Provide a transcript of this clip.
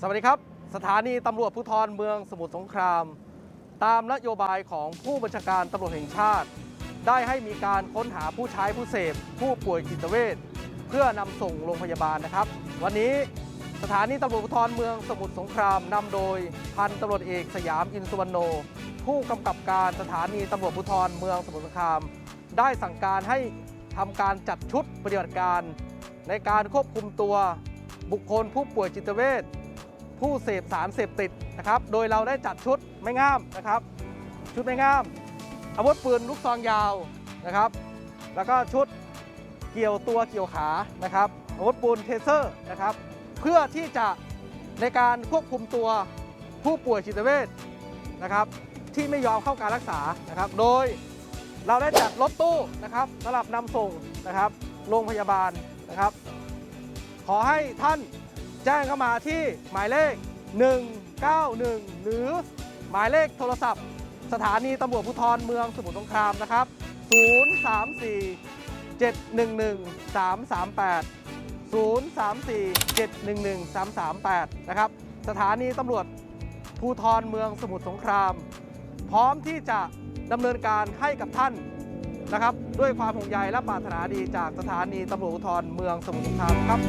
สวัสดีครับ สถานีตำรวจภูธรเมืองสมุทรสงคราม ตามนโยบายของผู้บัญชาการตำรวจแห่งชาติ ได้ให้มีการค้นหาผู้ใช้ผู้เสพ ผู้ป่วยจิตเวชเพื่อนำส่งโรงพยาบาลนะครับ วันนี้สถานีตำรวจภูธรเมืองสมุทรสงครามนำโดยพันตำรวจเอกสยามอินสุวรรณโน ผู้กำกับการสถานีตำรวจภูธรเมืองสมุทรสงคราม ได้สั่งการให้ทำการจัดชุดปฏิบัติการ ในการควบคุมตัวบุคคลผู้ป่วยจิตเวช ผู้เสพสารเสพติดนะครับ โดยเราได้จัดชุดไม่ง่ามนะครับ ชุดไม่ง่าม อาวุธปืนลูกซองยาวนะครับ แล้วก็ชุดเกี่ยวตัวเกี่ยวขานะครับอาวุธปืนเทเซอร์นะครับ เพื่อที่จะในการควบคุมตัวผู้ป่วยจิตเวชนะครับ ที่ไม่ยอมเข้าการรักษานะครับ โดยเราได้จัดรถตู้นะครับสำหรับนำส่งนะครับ โรงพยาบาลนะครับ ขอให้ท่าน แจ้งเข้ามาที่หมายเลข 191 หรือหมายเลขโทรศัพท์ สถานีตำรวจภูธรเมืองสมุทรสงครามนะครับ 034 711 338 034 711 338 นะครับ สถานีตำรวจภูธรเมืองสมุทรสงคราม พร้อมที่จะดำเนินการให้กับท่านนะครับ ด้วยความห่วงใยและปรารถนาดีจากสถานีตำรวจภูธรเมืองสมุทรสงครามครับ